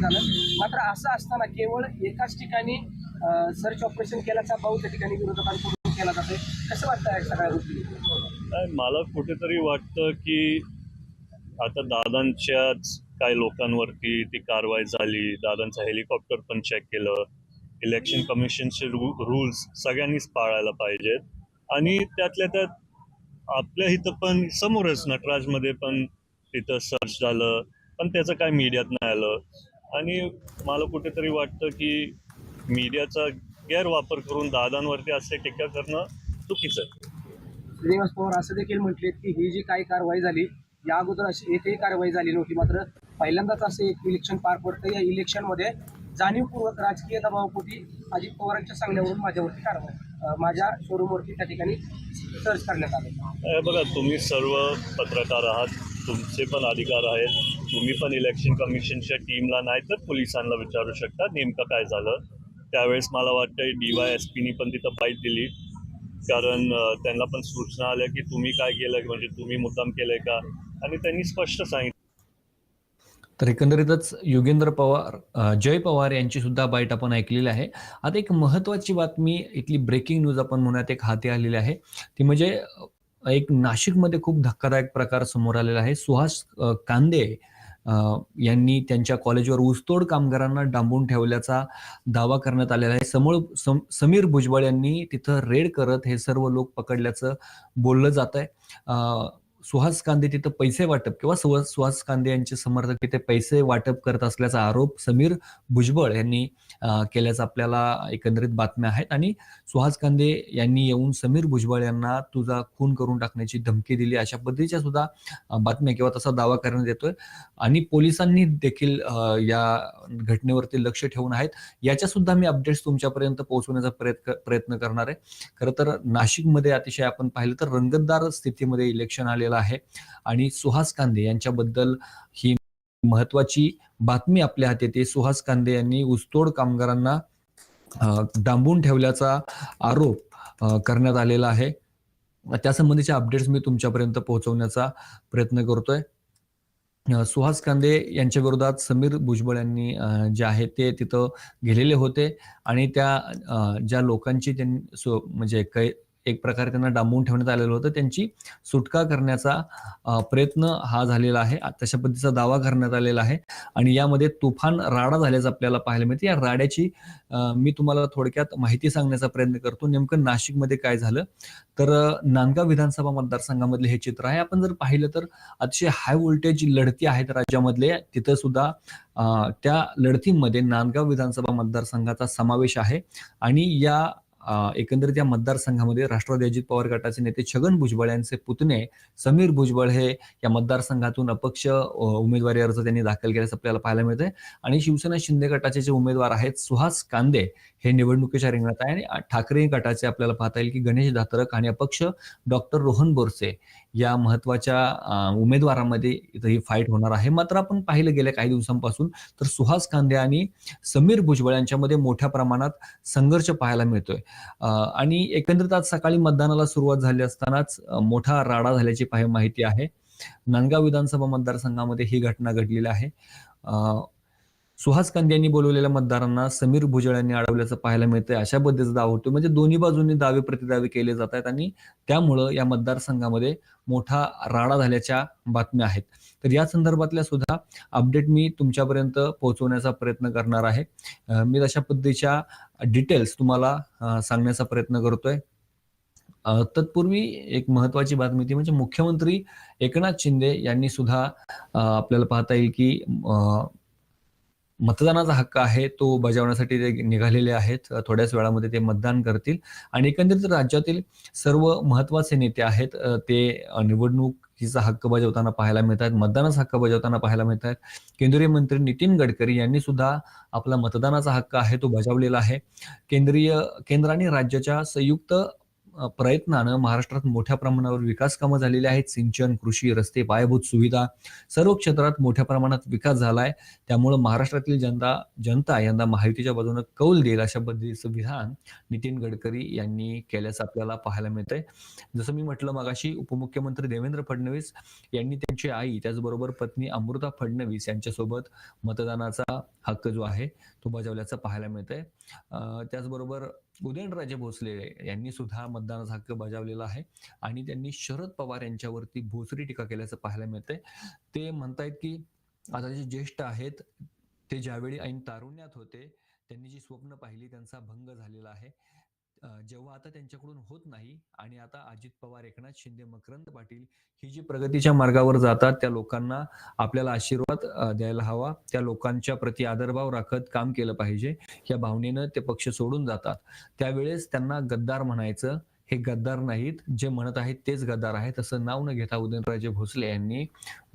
झालं. मात्र असं असताना केवळ एकाच ठिकाणी सर्च ऑपरेशन केल्याचा भाऊ त्या ठिकाणी विरोधकांकडून केला जातोय. कसं वाटतं या सगळ्या गोष्टी? मला कुठेतरी वाटतं की आता दादांच्याच काही लोकांवरती ती कारवाई झाली. दादांचं हेलिकॉप्टर पण चेक केलं. इलेक्शन कमिशनचे रू रूल्स सगळ्यांनीच पाळायला पाहिजेत. आणि त्यातल्या त्यात आपल्या इथं पण समोरच नटराजमध्ये पण तिथं सर्च झालं. पण त्याचं काय मीडियात नाही आलं. आणि मला कुठेतरी वाटतं की मीडियाचा गैरवापर करून दादांवरती असे टीका करणं चुकीचं आहे. श्रीनिवास पवार असं देखील म्हटलेत की ही जी काही कारवाई झाली या अगोदर अशी एकही कारवाई झाली नव्हती. मात्र पहिल्यांदाच असं एक इलेक्शन पार पडतं. या इलेक्शनमध्ये जाणीवपूर्वक राजकीय दबावापोटी अजित पवारांच्या सांगण्यावरून माझ्यावरती कारवाई माझ्या शोरूमवरती त्या ठिकाणी सर्च करण्यात आलं. बघा तुम्ही सर्व पत्रकार आहात. तुमचे पण अधिकार आहेत. तुम्ही पण इलेक्शन कमिशनच्या टीमला नाही तर पोलिसांना विचारू शकता नेमकं काय झालं. त्यावेळेस मला वाटतं डी वाय एस पीनी पण तिथं बाईट दिली. कारण त्यांना पण सूचना आल्या की तुम्ही काय केलं म्हणजे तुम्ही मुद्दाम केलंय का? आणि त्यांनी स्पष्ट सांगितलं. तर एकंदरीतच योगेंद्र पवार जय पवार यांची सुद्धा बाईट आपण ऐकलेली आहे. आता एक महत्वाची बातमी इथली ब्रेकिंग न्यूज आपण म्हणूयात एक हाती आलेली आहे. ती म्हणजे एक नाशिकमध्ये खूप धक्कादायक प्रकार समोर आलेला आहे. सुहास कांदे अ, यांनी त्यांच्या कॉलेजवर ऊसतोड कामगारांना डांबून ठेवल्याचा दावा करण्यात आलेला आहे. समोर सम, समीर भुजबळ यांनी तिथं रेड करत हे सर्व लोक पकडल्याचं बोललं जात आहे. सुहास कांदे तिथं पैसे वाटप किंवा सुहास सुहास कांदे यांचे समर्थक तिथे पैसे वाटप करत असल्याचा आरोप समीर भुजबळ यांनी केल्याचं आपल्याला एकंदरीत बातम्या आहेत. आणि सुहास कांदे यांनी येऊन समीर भुजबळ यांना तुझा खून करून टाकण्याची धमकी दिली अशा पद्धतीच्या सुद्धा बातम्या किंवा तसा दावा करण्यात येतोय. आणि पोलिसांनी देखील या घटनेवरती लक्ष ठेवून आहेत. याच्या सुद्धा मी अपडेट्स तुमच्यापर्यंत पोहोचवण्याचा प्रयत्न प्रयत्न करणार आहे. खरं तर नाशिकमध्ये अतिशय आपण पाहिलं तर रंगतदार स्थितीमध्ये इलेक्शन आलेलं आहे. आणि सुहास कांदे यांच्याबद्दल ही महत्वाची बातमी आपल्या हाती येते. सुहास कांदे यांनी ऊसतोड कामगारांना डांबून ठेवल्याचा आरोप करण्यात आलेला आहे. त्या संबंधीचे अपडेट्स मी तुमच्यापर्यंत पोहोचवण्याचा प्रयत्न करतोय. सुहास कांदे यांच्या विरोधात समीर भुजबळ यांनी जे आहे ते तिथं गेलेले होते आणि त्या ज्या लोकांची त्यांनी म्हणजे कै एक प्रकारे त्यांना डांबून ठेवण्यात आलेलं होतं. त्यांची सुटका करण्याचा प्रयत्न हा झालेला आहे. तशा पद्धतीचा दावा करण्यात आलेला आहे. आणि यामध्ये तुफान राडा झाल्याचं आपल्याला पाहायला मिळते. या राड्याची मी तुम्हाला थोडक्यात माहिती सांगण्याचा प्रयत्न करतो. नेमकं नाशिकमध्ये काय झालं? तर नांदगाव विधानसभा मतदारसंघामधले हे चित्र आहे. आपण जर पाहिलं तर अतिशय हाय व्होल्टेज लढती आहेत राज्यामधले. तिथं सुद्धा त्या लढतीमध्ये नांदगाव विधानसभा मतदारसंघाचा समावेश आहे. आणि या एकंदरीत या मतदारसंघामध्ये राष्ट्रवादी अजित पवार गटाचे नेते छगन भुजबळ यांचे पुतणे समीर भुजबळ हे या मतदारसंघातून अपक्ष उमेदवारी अर्ज त्यांनी दाखल केल्याचं आपल्याला पाहायला मिळतंय. आणि शिवसेना शिंदे गटाचे जे उमेदवार आहेत सुहास कांदे हे निवडणुकीच्या रिंगणात आहे आणि ठाकरे गटाचे आपल्याला पाहता येईल की गणेश धातरक आणि अपक्ष डॉक्टर रोहन बोरसे या महत्त्वाच्या उमेदवारामध्ये उमेदवारांमध्ये इथं ही फाईट होणार आहे. मात्र आपण पाहिलं गेल्या काही दिवसांपासून तर सुहास कांदे आणि समीर भुजबळ यांच्यामध्ये मोठ्या प्रमाणात संघर्ष पाहायला मिळतोय. आणि एकंदरीत आज सकाळी मतदानाला सुरुवात झाली असतानाच मोठा राडा झाल्याची माहिती आहे. नांदगाव विधानसभा मतदारसंघामध्ये ही घटना घडलेली आहे. सुहास कांदे यांनी बोलवलेल्या मतदारांना समीर भुजळ यांनी अडवल्याचं पाहायला मिळतंय. अशा पद्धतीचा दावा होतो म्हणजे दोन्ही बाजूंनी दावे प्रतिदावे केले जात आहेत आणि त्यामुळं या मतदारसंघामध्ये मोठा राडा झाल्याच्या बातम्या आहेत. तर या संदर्भातल्या सुद्धा अपडेट मी तुमच्यापर्यंत पोहोचवण्याचा प्रयत्न करणार आहे. मी तशा पद्धतीच्या डिटेल्स तुम्हाला सांगण्याचा प्रयत्न करतोय. तत्पूर्वी एक महत्वाची बातमी ती म्हणजे मुख्यमंत्री एकनाथ शिंदे यांनी सुद्धा आपल्याला पाहता येईल की मतदानाचा हक्क आहे तो बजावण्यासाठी ते निघालेले आहेत. थोड्याच वेळामध्ये ते मतदान करतील. आणि एकंदरीत राज्यातील सर्व महत्त्वाचे नेते आहेत ते निवडणुकीचा हक्क बजावताना पाहायला मिळत आहेत मतदानाचा हक्क बजावताना पाहायला मिळत आहेत केंद्रीय मंत्री नितीन गडकरी यांनी सुद्धा आपला मतदानाचा हक्क आहे तो बजावलेला आहे. केंद्रीय केंद्र आणि राज्याच्या संयुक्त प्रयत्नानं महाराष्ट्रात मोठ्या प्रमाणावर विकास कामं झालेली आहेत. सिंचन कृषी रस्ते पायाभूत सुविधा सर्व क्षेत्रात मोठ्या प्रमाणात विकास झालाय. त्यामुळं महाराष्ट्रातील जनता जनता यंदा महायुतीच्या बाजूने कौल देईल अशा पद्धतीचं विधान नितीन गडकरी यांनी केल्याचं आपल्याला पाहायला मिळतंय. जसं मी म्हटलं मगाशी उपमुख्यमंत्री देवेंद्र फडणवीस यांनी त्यांची आई त्याचबरोबर पत्नी अमृता फडणवीस यांच्यासोबत मतदानाचा हक्क जो आहे तो बजावल्याचं पाहायला मिळतंय. आहे त्याचबरोबर उदयनराजे भोसले यांनी सुद्धा मतदानाचा हक्क बजावलेला आहे. आणि त्यांनी शरद पवार यांच्यावरती भोसरी टीका केल्याचं पाहायला मिळतंय. ते म्हणतायत की आता जे ज्येष्ठ आहेत ते ज्यावेळी ऐन तारुण्यात होते त्यांनी जी स्वप्न पाहिली त्यांचा भंग झालेला आहे. जेव्हा आता त्यांच्याकडून होत नाही आणि आता अजित पवार एकनाथ शिंदे मकरंद पाटील ही जी प्रगतीच्या मार्गावर जातात त्या लोकांना आपल्याला आशीर्वाद द्यायला हवा. त्या लोकांच्या प्रति आदरभाव राखत काम केलं पाहिजे. या भावनेनं ते पक्ष सोडून जातात. त्यावेळेस त्यांना गद्दार म्हणायचं हे गद्दार नाहीत. जे म्हणत आहेत तेच गद्दार आहेत. असं नाव न घेता उदयनराजे भोसले यांनी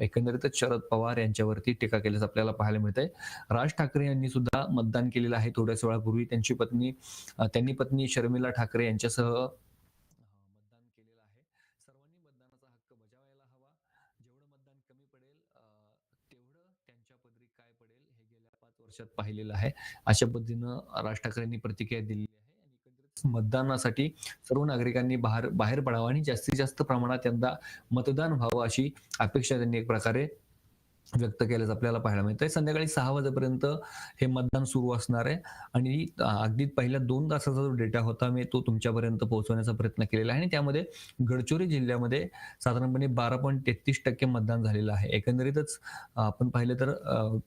एकंदरीतच शरद पवार यांच्यावरती टीका केल्याचं आपल्याला पाहायला मिळतंय. राज ठाकरे यांनी सुद्धा मतदान केलेलं आहे थोड्याच वेळापूर्वी. त्यांची पत्नी त्यांनी पत्नी शर्मिला ठाकरे यांच्यासह मतदान केलेलं आहे. सर्वांनी मतदानाचा हक्क बजावायला हवा. जेवढं मतदान कमी पडेल तेवढं त्यांच्या पदरी काय पडेल हे गेल्या पाच वर्षात पाहिलेलं आहे. अशा पद्धतीनं राज ठाकरेंनी प्रतिक्रिया दिली आहे. मतदानासाठी सर्व नागरिकांनी बाहेर बाहेर पडावं आणि जास्तीत जास्त प्रमाणात यंदा मतदान व्हावं अशी अपेक्षा त्यांनी एक प्रकारे व्यक्त केल्याचं आपल्याला पाहायला मिळतंय. संध्याकाळी सहा वाजेपर्यंत हे मतदान सुरू असणार आहे. आणि अगदी पहिल्या दोन तासाचा जो डेटा होता मी तो तुमच्यापर्यंत पोहोचवण्याचा प्रयत्न केलेला आहे. आणि त्यामध्ये गडचिरोली जिल्ह्यामध्ये साधारणपणे बारा पॉईंट तेहतीस टक्के मतदान झालेलं आहे. एकंदरीतच आपण पाहिलं तर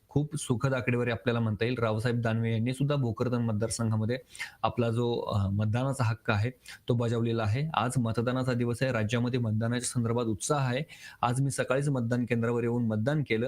खूप सुखद आकडेवारी आपल्याला म्हणता येईल. रावसाहेब दानवे यांनी सुद्धा भोकरदन मतदारसंघामध्ये आपला जो मतदानाचा हक्क आहे तो बजावलेला आहे. आज मतदानाचा दिवस आहे. राज्यामध्ये मतदानाच्या संदर्भात उत्साह आहे. आज मी सकाळीच मतदान केंद्रावर येऊन मतदान केलं.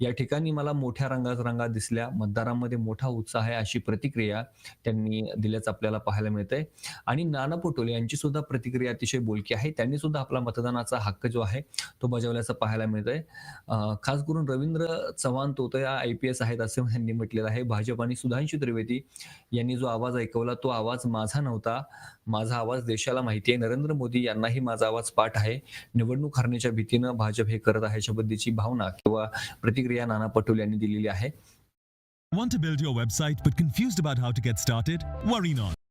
या ठिकाणी मला मोठ्या रंगात रंगा दिसल्या. मतदारांमध्ये मोठा उत्साह आहे अशी प्रतिक्रिया त्यांनी दिल्याचं आपल्याला पाहायला मिळतंय. आणि नाना पटोले यांची सुद्धा प्रतिक्रिया अतिशय बोलकी आहे. त्यांनी सुद्धा आपला मतदानाचा हक्क जो आहे तो बजावल्याचं पाहायला मिळतंय. खास करून रवींद्र चव्हाण तोतया आय पी एस आहेत असं त्यांनी म्हटलेलं आहे. भाजप आणि सुधांशु त्रिवेदी यांनी जो आवाज ऐकवला तो आवाज माझा नव्हता. माझा आवाज देशाला माहिती आहे. नरेंद्र मोदी यांनाही माझा आवाज पाठ आहे. निवडणूक हरण्याच्या भीतीनं भाजप हे करत आहे याच्याबद्दलची भावना किंवा प्रतिक्रिया नाना पटोले यांनी दिलेली आहे Want to build your website but confused about how to get started? Worry not.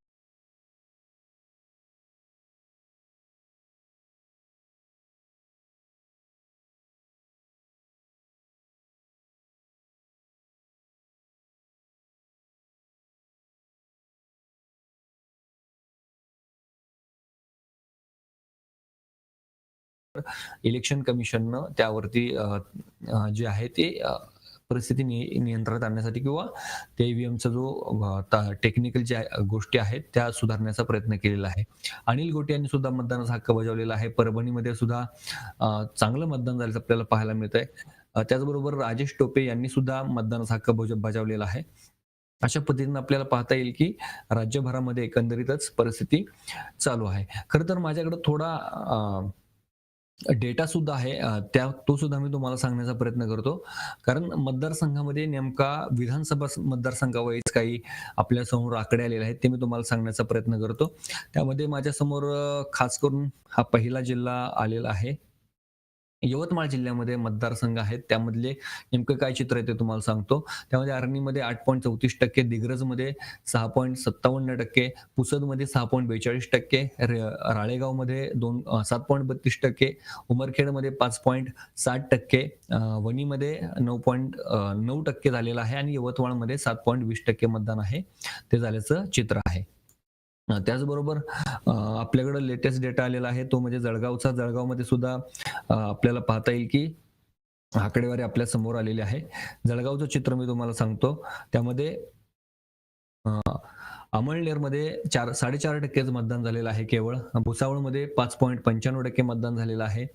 Election कमिशननं त्यावरती जे आहे ते परिस्थिती नियंत्रणात आणण्यासाठी किंवा त्या ईव्हीएमचा जो टेक्निकल ज्या गोष्टी आहेत त्या सुधारण्याचा प्रयत्न केलेला आहे. अनिल गोटे यांनी सुद्धा मतदानाचा हक्क बजावलेला आहे. परभणीमध्ये सुद्धा चांगलं मतदान झाल्याचं आपल्याला पाहायला मिळत आहे त्याचबरोबर राजेश टोपे यांनी सुद्धा मतदानाचा हक्क बज- बजावलेला आहे. अशा पद्धतीने आपल्याला पाहता येईल की राज्यभरामध्ये एकंदरीतच परिस्थिती चालू आहे. खरं तर माझ्याकडे थोडा अ, डेटा सुद्धा आहे त्या तो सुद्धा मी तुम्हाला सांगण्याचा प्रयत्न करतो. कारण मतदारसंघामध्ये नेमका विधानसभा स- मतदारसंघावाईज काही आपल्यासमोर आकडे आलेले आहेत ते मी तुम्हाला सांगण्याचा प्रयत्न करतो. त्यामध्ये माझ्यासमोर खास करून हा पहिला जिल्हा आलेला आहे. यवतमाळ जिल्ह्यामध्ये मतदारसंघ आहेत. त्यामधले नेमकं काय चित्र आहे ते तुम्हाला सांगतो. त्यामध्ये आर्णीमध्ये आठ पॉईंट चौतीस टक्के दिग्रजमध्ये सहा पॉईंट सत्तावन्न टक्के पुसदमध्ये सहा पॉईंट बेचाळीस टक्के राळेगावमध्ये दोन सात पॉईंट बत्तीस टक्के उमरखेडमध्ये पाच पॉईंट साठ टक्के वणीमध्ये नऊ पॉईंट नऊ टक्के झालेलं आहे आणि यवतमाळमध्ये सात पॉईंट वीस टक्के मतदान आहे. ते झाल्याचं चित्र आहे. त्याचबरोबर आपल्याकडे लेटेस्ट डेटा आलेला आहे तो म्हणजे जळगावचा. जळगावमध्ये सुद्धा आपल्याला पाहता येईल की आकडेवारी आपल्यासमोर आलेली आहे. जळगावचं चित्र मी तुम्हाला सांगतो. त्यामध्ये अमळनेरमध्ये चार साडेचार टक्केच मतदान झालेलं आहे केवळ. भुसावळमध्ये पाच पॉईंट पंच्याण्णव टक्के मतदान झालेलं आहे.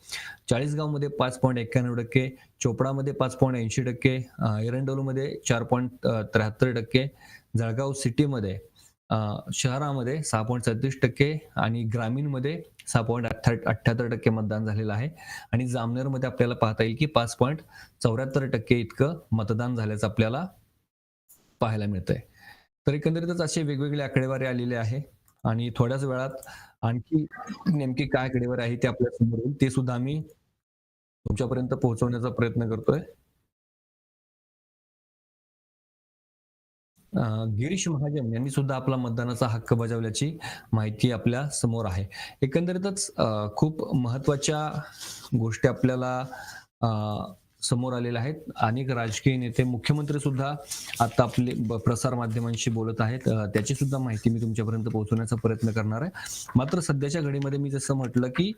चाळीसगावमध्ये पाच पॉईंट एक्क्याण्णव टक्के. चोपडामध्ये पाच पॉईंट ऐंशी टक्के. एरंडोलमध्ये चार पॉईंट त्र्याहत्तर टक्के. जळगाव सिटीमध्ये शहरामध्ये सहा पॉईंट सत्तीस टक्के आणि ग्रामीणमध्ये सहा पॉईंट अठ्ठ्याहत्तर टक्के मतदान झालेलं आहे. आणि जामनेरमध्ये आपल्याला पाहता येईल की पाच पॉईंट चौऱ्याहत्तर टक्के इतकं मतदान झाल्याचं आपल्याला पाहायला मिळतंय. तर एकंदरीतच असे वेगवेगळे आकडेवारी आलेले आहे. आणि थोड्याच वेळात आणखी नेमकी काय आकडेवारी आहे ते आपल्यासमोर येईल ते सुद्धा आम्ही तुमच्यापर्यंत पोहोचवण्याचा प्रयत्न करतोय. गिरीश महाजन यांनी सुद्धा आपला मतदानाचा हक्क बजावल्याची माहिती आपल्यासमोर आहे. एकंदरीतच खूप महत्त्वाच्या गोष्टी आपल्याला समोर आलेले आहेत. अनेक राजकीय नेते मुख्यमंत्री सुद्धा आता आपले ब- प्रसार माध्यमांशी बोलत आहेत. त्याची सुद्धा माहिती मी तुमच्यापर्यंत पोहोचवण्याचा प्रयत्न करणार आहे. मात्र सध्याच्या घडीमध्ये मी जसं म्हटलं की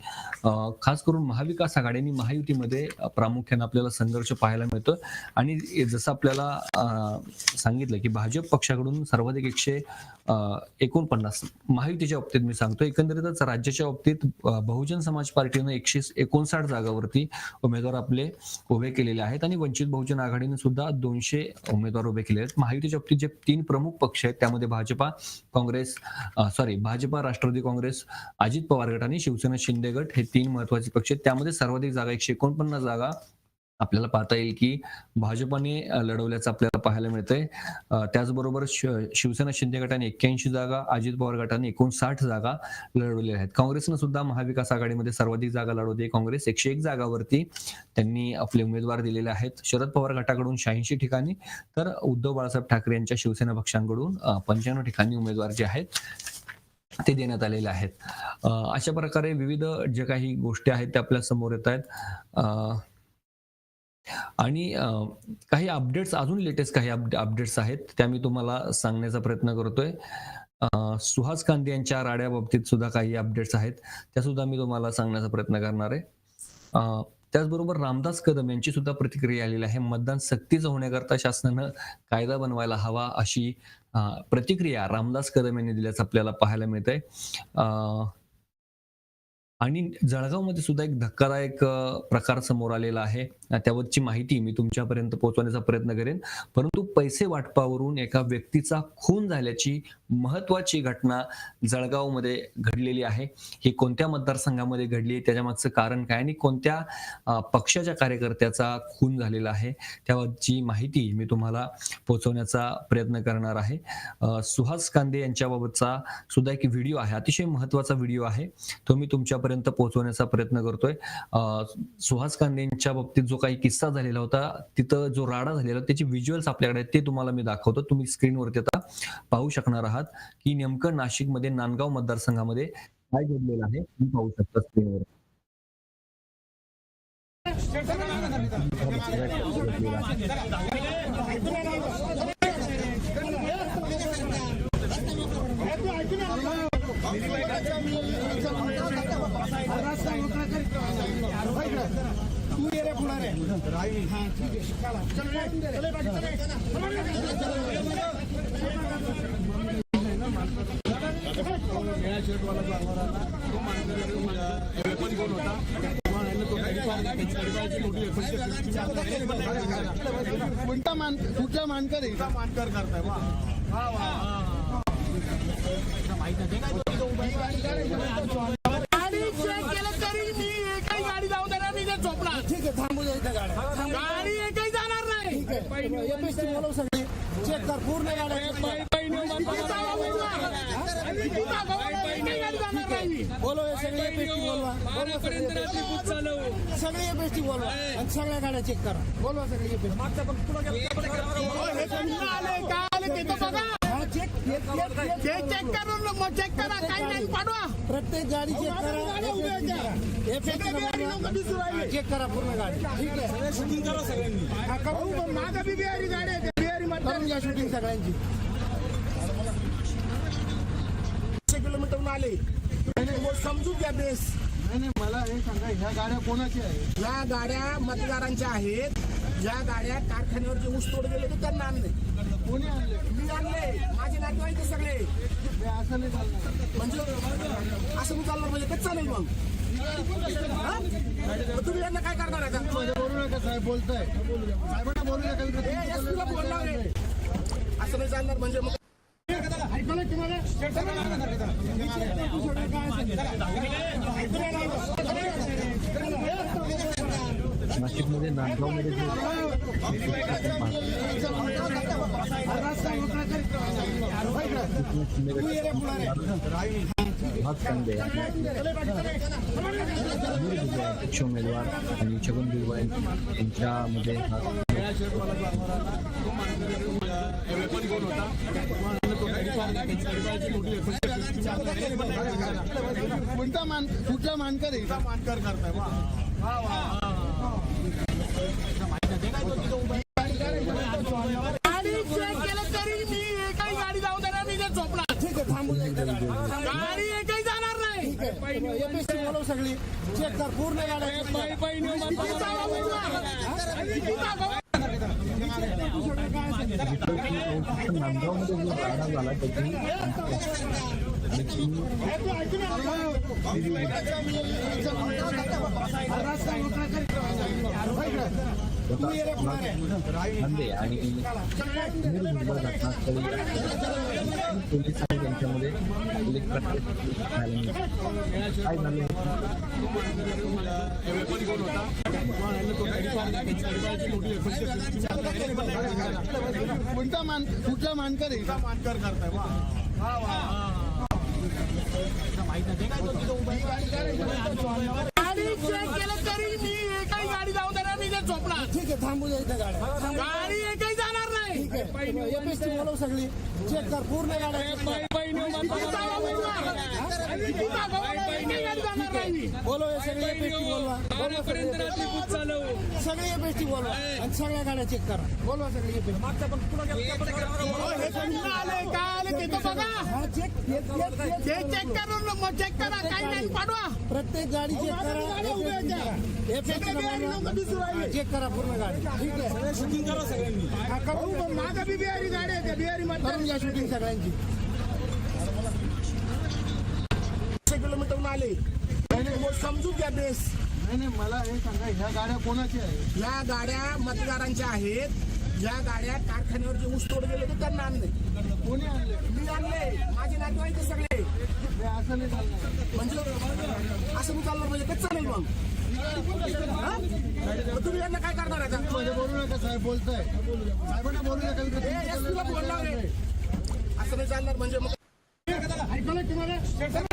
खास करून महाविकास आघाडी आणि महायुतीमध्ये प्रामुख्याने आपल्याला संघर्ष पाहायला मिळतो आणि जसं आपल्याला सांगितलं की भाजप पक्षाकडून सर्वाधिक एकशे एकोणपन्नास महायुतीच्या बाबतीत मी सांगतो एकंदरीतच राज्याच्या बाबतीत बहुजन समाज पार्टीनं एकशे एकोणसाठ जागावरती उमेदवार आपले उभे केलेले आहेत आणि वंचित बहुजन आघाडीने सुद्धा दोनशे उमेदवार उभे केले आहेत. महायुतीच्या बाबतीत जे तीन प्रमुख पक्ष आहेत त्यामध्ये भाजपा काँग्रेस सॉरी भाजपा राष्ट्रवादी काँग्रेस अजित पवार गट आणि शिवसेना शिंदे गट हे तीन महत्त्वाचे पक्ष आहेत. त्यामध्ये सर्वाधिक जागा एकशे एकोणपन्नास जागा आपल्याला पाहता येईल की भाजपाने लढवल्याचं आपल्याला पाहायला मिळतंय. त्याचबरोबर श- शिवसेना शिंदे गटाने एक्क्याऐंशी जागा अजित पवार गटाने एकोणसाठ जागा लढवलेल्या आहेत. काँग्रेसनं सुद्धा महाविकास आघाडीमध्ये सर्वाधिक जागा लढवते. काँग्रेस एकशे एक जागावरती त्यांनी आपले उमेदवार दिलेले आहेत. शरद पवार गटाकडून शहाऐंशी ठिकाणी तर उद्धव बाळासाहेब ठाकरे यांच्या शिवसेना पक्षांकडून पंच्याण्णव ठिकाणी उमेदवार जे आहेत ते देण्यात आलेले आहेत. अशा प्रकारे विविध ज्या काही गोष्टी आहेत त्या आपल्यासमोर येत आहेत. आणि काही अपडेट्स अजून लेटेस्ट काही अपडेट्स आहेत त्या मी तुम्हाला सांगण्याचा प्रयत्न करतोय. सुहास कांदे यांच्या राड्या बाबतीत सुद्धा काही अपडेट्स आहेत त्या सुद्धा मी तुम्हाला सांगण्याचा प्रयत्न करणार आहे. त्याचबरोबर रामदास कदम यांची सुद्धा प्रतिक्रिया आलेली आहे मतदान सक्तीचं होण्याकरता शासनानं कायदा बनवायला हवा अशी प्रतिक्रिया रामदास कदम यांनी दिल्याचं आपल्याला पाहायला मिळतंय. आहे आणि जळगावमध्ये सुद्धा एक धक्कादायक प्रकार समोर आलेला आहे. त्यावरची माहिती मी तुमच्यापर्यंत पोहोचवण्याचा प्रयत्न करेन. परंतु पैसे वाटपावरून एका व्यक्तीचा खून झाल्याची महत्वाची घटना जळगावमध्ये घडलेली आहे. ही कोणत्या मतदारसंघामध्ये घडली त्याच्या मागचं कारण काय? आणि कोणत्या पक्षाच्या कार्यकर्त्याचा खून झालेला आहे? त्यावरची माहिती मी तुम्हाला पोहोचवण्याचा प्रयत्न करणार आहे. सुहास कांदे यांच्याबाबतचा सुद्धा एक व्हिडिओ आहे. अतिशय महत्त्वाचा व्हिडिओ आहे. तो मी तुमच्यापर्यंत पोहोचवण्याचा प्रयत्न करतोय. सुहास कांदे यांच्या बाबतीत जो काही किस्सा झालेला होता. तिथं जो राडा झालेला त्याचे व्हिज्युअल्स आपल्याकडे आहेत ते तुम्हाला मी दाखवतो. तुम्ही स्क्रीनवरती आता पाहू शकणार आहात की नेमकं नाशिकमध्ये नांदगाव मतदारसंघामध्ये काय घडलेलं आहे तुम्ही पाहू शकता स्क्रीनवर कोणता मान कुठला मानकर? आहे मानकर करताय? गाडी कर पूर्ण. बोलव हे सगळे एपीएससी बोलवा सगळे बोलवा आणि सगळ्या गाड्या चेक करा बोलवा सगळे चेक चेक करून मग चेक करा काही नाही पाठवा प्रत्येक गाडी चेक करा चेक करा पूर्ण गाडी ठीक आहे हा, माझा बी बिहारी गाडी आहे करून घ्या शूटिंग सगळ्यांची. किलोमीटर आले. समजू घ्या बेस नाही नाही मला हे सांगा ह्या गाड्या कोणाच्या आहेत? या गाड्या मतदारांच्या आहेत. या गाड्या कारखान्यावर जे ऊस तोड गेले ते त्यांना आणले. कोणी आणले? मी आणले. माझे नातेवाईक सगळे. हे असं नाही चालणार. म्हणजे असं मी चालणार म्हणजे कसं चालेल? मग? तुम्ही यांना काय करणार आता? मध्ये बोलू नका साहेब बोलताय. साहेबांना बोलू नका बोलणार. असं नाही चालणार म्हणजे मग नाशिकमध्ये नांदगावमध्ये जे तू ये पक्ष उमेदवार आणि छगन भुजबळ यांच्यामध्ये कोणता मान कुठला मानकर मानकर करताय चेक पूर्ण नांदगावमध्ये जो राडा झाला त्याची खांदे आणि पोलीस आणि त्यांच्यामध्ये. काय झालं कोणता मान कुठला मानकर आहे? मानकर करताय चेक आहे थांबू दे इथं गाड्या. गाडी एकही जाणार नाही. ठीक आहे. बोलव सगळी. चेक कर पूर्ण गाड्या. Check सगळे बोलवा सगळे बोलवा आणि सगळ्या गाड्या चेक करा बोलवा चेक करून मग चेक करा काही नाही पाडवा प्रत्येक गाडी चेक करा चेक करा पूर्ण गाडी ठीक आहे शूटिंग करा सगळ्यांनी माझा बी बिहारी गाडी आहे बिहारी मध्ये शूटिंग सगळ्यांची. किलोमीटर आले समजून घ्या बेस. नाही नाही मला हे सांगा ह्या गाड्या कोणाच्या आहेत? या गाड्या मतदारांच्या आहेत. या गाड्या कारखान्यावर जे ऊस तोड गेले ते त्यांना आणले. कोणी आणले? मी आणले. माझे नातेवाईक आहे सगळे. असं नाही चालणार. म्हणजे असं मी चालणार म्हणजे कसं चालेल मग. तुम्ही यांना काय करणार आता? मध्ये बोलू नका साहेब बोलताय. साहेबांना बोलू नका इकडे ए, एस पी ला फोन लाव रे. असं नाही चालणार म्हणजे मग ऐकलं तुम्हाला?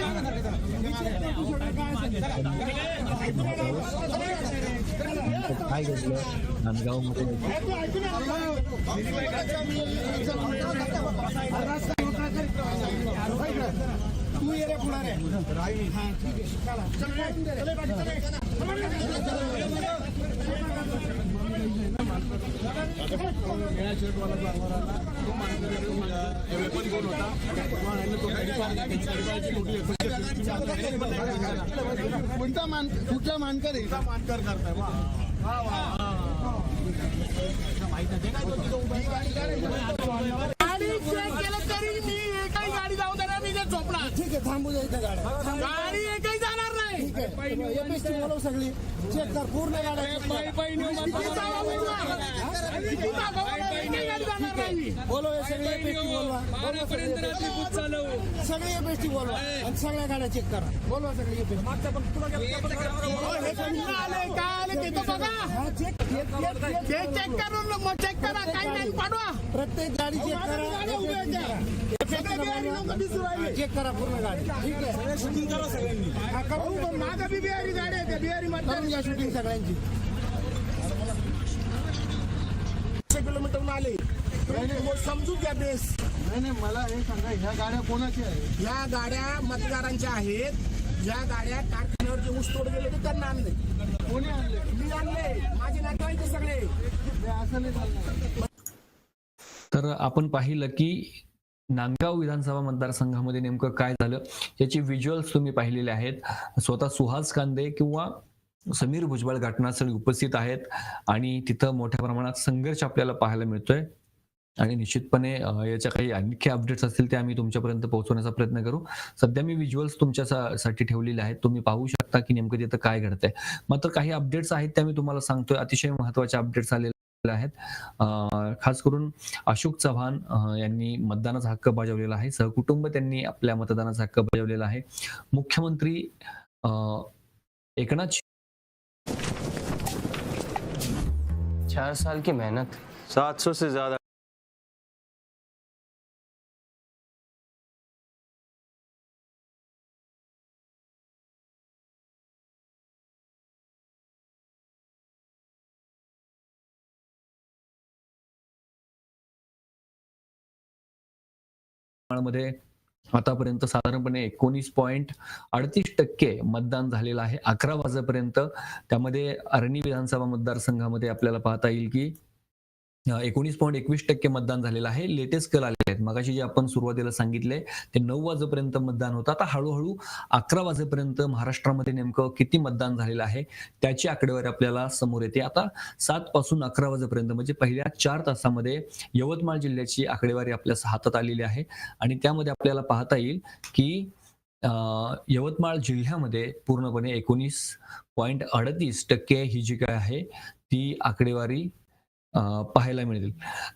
काय घडलं नांदगावमध्ये तू ये रे पुढा पुढारी. हा, ठीक आहे. चला. कोणता मान कुठला मानकर आहे? मानकर करताय? गाडी मी गाडी जाऊ देणार ते झोपणार. ठीक आहे थांबू गाड्या गाडी. एकही जाणार नाही बोलव सगळी चेक कर पूर्ण गाड्या बोलव हे सगळे बोलवा बोलवा आणि सगळ्या गाड्या चेक करा बोलवा सगळे चेक करून चेक करा काही नाही पाडवा प्रत्येक गाडी चेक करा चेक करा पूर्ण गाडी ठीक आहे शूटिंग माझा बी बिहारी गाडी आहे बिहारी करून घ्या शूटिंग सगळ्यांची. किलोमीटर आले. समजून घ्या बेस नाही नाही मला हे सांगा ह्या गाड्या कोणाच्या आहेत? या गाड्या मतदारांच्या आहेत. या गाड्या कारखान्यावर जे ऊस तोड गेले ते त्यांना आणले. कोणी आणले? मी आणले. माझे नातेवाईक सगळे. हे असं नाही चालणार. तर आपण पाहिलं की नांदगाव विधानसभा मतदारसंघामध्ये नेमकं काय झालं? याची व्हिज्युअल्स तुम्ही पाहिलेले आहेत. स्वतः सुहास कांदे किंवा समीर भुजबळ घटनास्थळी उपस्थित आहेत आणि तिथं मोठ्या प्रमाणात संघर्ष आपल्याला पाहायला मिळतोय. आणि निश्चितपणे याच्या काही आणखी अपडेट्स असतील ते आम्ही तुमच्यापर्यंत पोहोचवण्याचा प्रयत्न करू. सध्या मी व्हिज्युअल्स तुमच्यासाठी ठेवलेले आहेत. तुम्ही पाहू शकता की नेमकं तिथं काय घडतंय. मात्र काही अपडेट्स आहेत त्या मी तुम्हाला सांगतोय. अतिशय महत्त्वाचे अपडेट्स आलेले आहेत. अं, खास करून अशोक चव्हाण यांनी मतदानाचा हक्क बजावलेला आहे. सहकुटुंब त्यांनी आपल्या मतदानाचा हक्क बजावलेला आहे. मुख्यमंत्री अं, एकनाथ चार साल की मेहनत. सात सौ से ज्यादा मध्ये आतापर्यंत साधारणपणे एकोणीस पॉईंट अडतीस टक्के मतदान झालेलं आहे. अकरा वाजेपर्यंत त्यामध्ये अरणी विधानसभा मतदारसंघामध्ये आपल्याला पाहता येईल की एकोणीस पॉईंट एकवीस टक्के मतदान झालेलं आहे. लेटेस्ट कल आलेले आहेत. मगाशी जे आपण सुरुवातीला सांगितले ते नऊ वाजेपर्यंत मतदान होतं. आता हळूहळू अकरा वाजेपर्यंत महाराष्ट्रामध्ये नेमकं किती मतदान झालेलं आहे त्याची आकडेवारी आपल्याला समोर येते. आता सात पासून अकरा वाजेपर्यंत म्हणजे पहिल्या चार तासामध्ये यवतमाळ जिल्ह्याची आकडेवारी आपल्या हातात आलेली आहे. आणि त्यामध्ये आपल्याला पाहता येईल की यवतमाळ जिल्ह्यामध्ये पूर्णपणे एकोणीस पॉईंट अडतीस टक्के ही जी काय आहे ती आकडेवारी पाहायला मिळतील.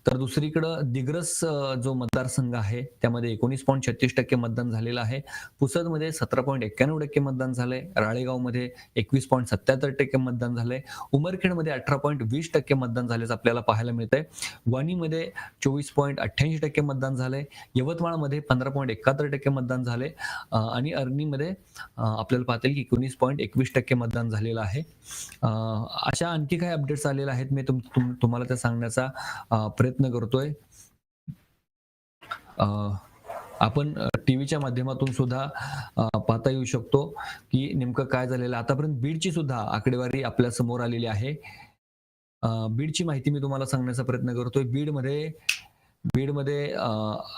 तर दुसरीकडं दिग्रस जो मतदारसंघ आहे त्यामध्ये एकोणीस पॉईंट छत्तीस टक्के मतदान झालेलं आहे. पुसदमध्ये सतरा पॉईंट एक्क्याण्णव टक्के मतदान झालंय. राळेगावमध्ये एकवीस पॉईंट सत्याहत्तर टक्के मतदान झालंय. उमरखेडमध्ये अठरा पॉईंट वीस टक्के मतदान झाल्याचं आपल्याला पाहायला मिळतंय. वणीमध्ये चोवीस पॉईंट अठ्ठ्याऐंशी टक्के मतदान झालंय. यवतमाळमध्ये पंधरा पॉईंट एकाहत्तर टक्के मतदान झाले आणि अर्नीमध्ये आपल्याला पाहता येईल की एकोणीस पॉईंट एकवीस टक्के मतदान झालेलं आहे. अशा आणखी काही अपडेट्स आलेल्या आहेत. मी तुम तुम्हाला तुम्हाला ते सांगण्याचा प्रयत्न करतोय. अं, आपण टीव्हीच्या माध्यमातून सुद्धा पाहता येऊ शकतो की नेमकं काय झालेलं आतापर्यंत बीडची सुद्धा आकडेवारी आपल्यासमोर आलेली आहे. बीडची माहिती मी तुम्हाला सांगण्याचा प्रयत्न करतोय. बीडमध्ये बीडमध्ये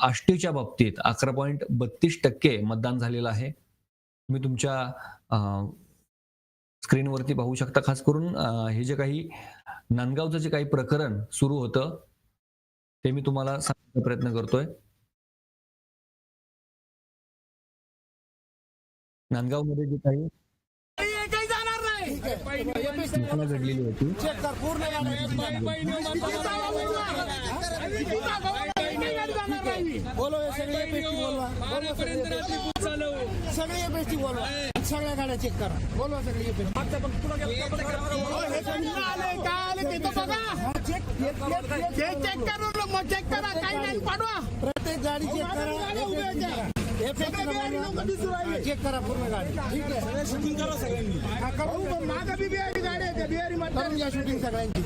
आष्टीच्या बाबतीत अकरा पॉईंट बत्तीस टक्के मतदान झालेलं आहे. तुम्ही तुमच्या स्क्रीनवरती पाहू शकता. खास करून हे जे काही नांदगावचं जे काही प्रकरण सुरू होतं ते मी तुम्हाला सांगण्याचा प्रयत्न करतोय. नांदगावमध्ये जे काही काही जाणार नाही घटना घडलेली होती चेक कर पूर्ण बोलो हे सगळे सगळ्या गाड्या चेक करा. बोलवा सगळे चेक करून मग चेक करा काही नाही पाडवा. प्रत्येक गाडी चेक करा. चेक करा. पूर्ण गाडी. ठीक आहे. शूटिंग करा सगळ्यांनी. मागं बी बिहारी गाडी आहे त्या बिहारी करून घ्या शूटिंग सगळ्यांची.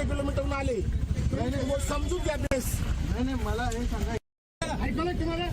किलोमीटर आले. समजून घ्या बेस नाही नाही मला हे सांगा ऐकलं तुम्हाला